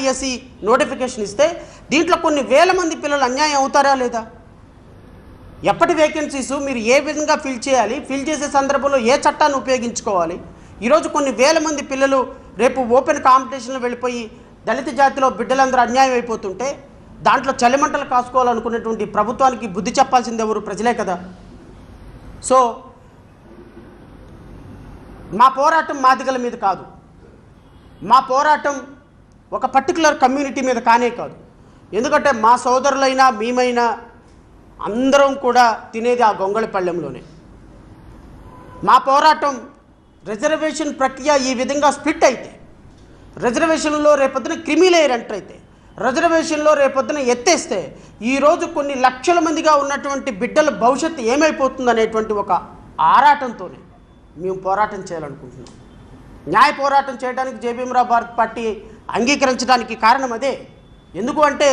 DSC notification ఇస్తే దీంట్లో కొన్ని వేల మంది పిల్లలు అన్యాయం అవుతారా లేదా? ఎప్పటి వేకెన్సీస్ మీరు ఏ విధంగా ఫిల్ చేయాలి? ఫిల్ చేసే సందర్భంలో ఏ చట్టాన్ని ఉపయోగించుకోవాలి? ఈరోజు కొన్ని వేల మంది పిల్లలు రేపు ఓపెన్ కాంపిటీషన్లో వెళ్ళిపోయి దళిత జాతిలో బిడ్డలందరూ అన్యాయం అయిపోతుంటే దాంట్లో చలిమంటలు కాసుకోవాలనుకున్నటువంటి ప్రభుత్వానికి బుద్ధి చెప్పాల్సింది ఎవరు? ప్రజలే కదా. సో మా పోరాటం మాదిగల మీద కాదు. మా పోరాటం ఒక పర్టికులర్ కమ్యూనిటీ మీద కానే కాదు. ఎందుకంటే మా సోదరులైనా మేమైనా అందరం కూడా తినేది ఆ గొంగళిపళ్ళెంలోనే మా పోరాటం రిజర్వేషన్ ప్రక్రియ ఈ విధంగా స్ప్లిట్ అయితే రిజర్వేషన్లో రేపొద్దున క్రిమిలేయర్ ఎంటర్ అయితే రిజర్వేషన్లో రేపొద్దున ఎత్తేస్తే ఈరోజు కొన్ని లక్షల మందిగా ఉన్నటువంటి బిడ్డల భవిష్యత్తు ఏమైపోతుంది అనేటువంటి ఒక ఆరాటంతోనే మేము పోరాటం చేయాలనుకుంటున్నాం. న్యాయ పోరాటం చేయడానికి జేబీఎంరావు భారత్ పార్టీ అంగీకరించడానికి కారణం అదే. ఎందుకు అంటే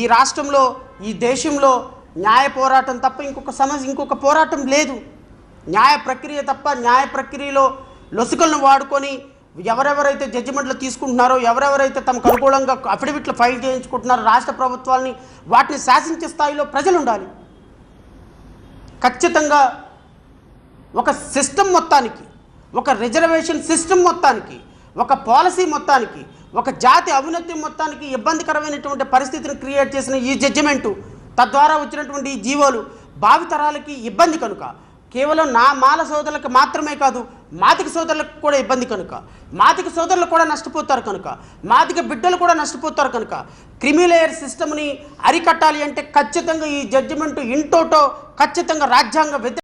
ఈ రాష్ట్రంలో ఈ దేశంలో న్యాయ పోరాటం తప్ప ఇంకొక సమస్య ఇంకొక పోరాటం లేదు. న్యాయ ప్రక్రియ తప్ప న్యాయ ప్రక్రియలో లొసుకలను వాడుకొని ఎవరెవరైతే జడ్జిమెంట్లు తీసుకుంటున్నారో ఎవరెవరైతే తమకు అనుకూలంగా అఫిడవిట్లు ఫైల్ చేయించుకుంటున్నారో రాష్ట్ర ప్రభుత్వాలని వాటిని శాసించే స్థాయిలో ప్రజలు ఉండాలి ఖచ్చితంగా ఒక సిస్టమ్ మొత్తానికి ఒక రిజర్వేషన్ సిస్టమ్ మొత్తానికి ఒక పాలసీ మొత్తానికి ఒక జాతి అవినీతి మొత్తానికి ఇబ్బందికరమైనటువంటి పరిస్థితిని క్రియేట్ చేసిన ఈ జడ్జిమెంటు తద్వారా వచ్చినటువంటి ఈ జీవోలు భావితరాలకి ఇబ్బంది కనుక కేవలం నా మాల సోదరులకు మాత్రమే కాదు మాతిక సోదరులకు కూడా ఇబ్బంది కనుక మాతిక సోదరులు కూడా నష్టపోతారు కనుక మాతిక బిడ్డలు కూడా నష్టపోతారు కనుక క్రిమిలేయర్ సిస్టమ్ని అరికట్టాలి అంటే ఖచ్చితంగా ఈ జడ్జిమెంట్ ఇంటోటో ఖచ్చితంగా రాజ్యాంగ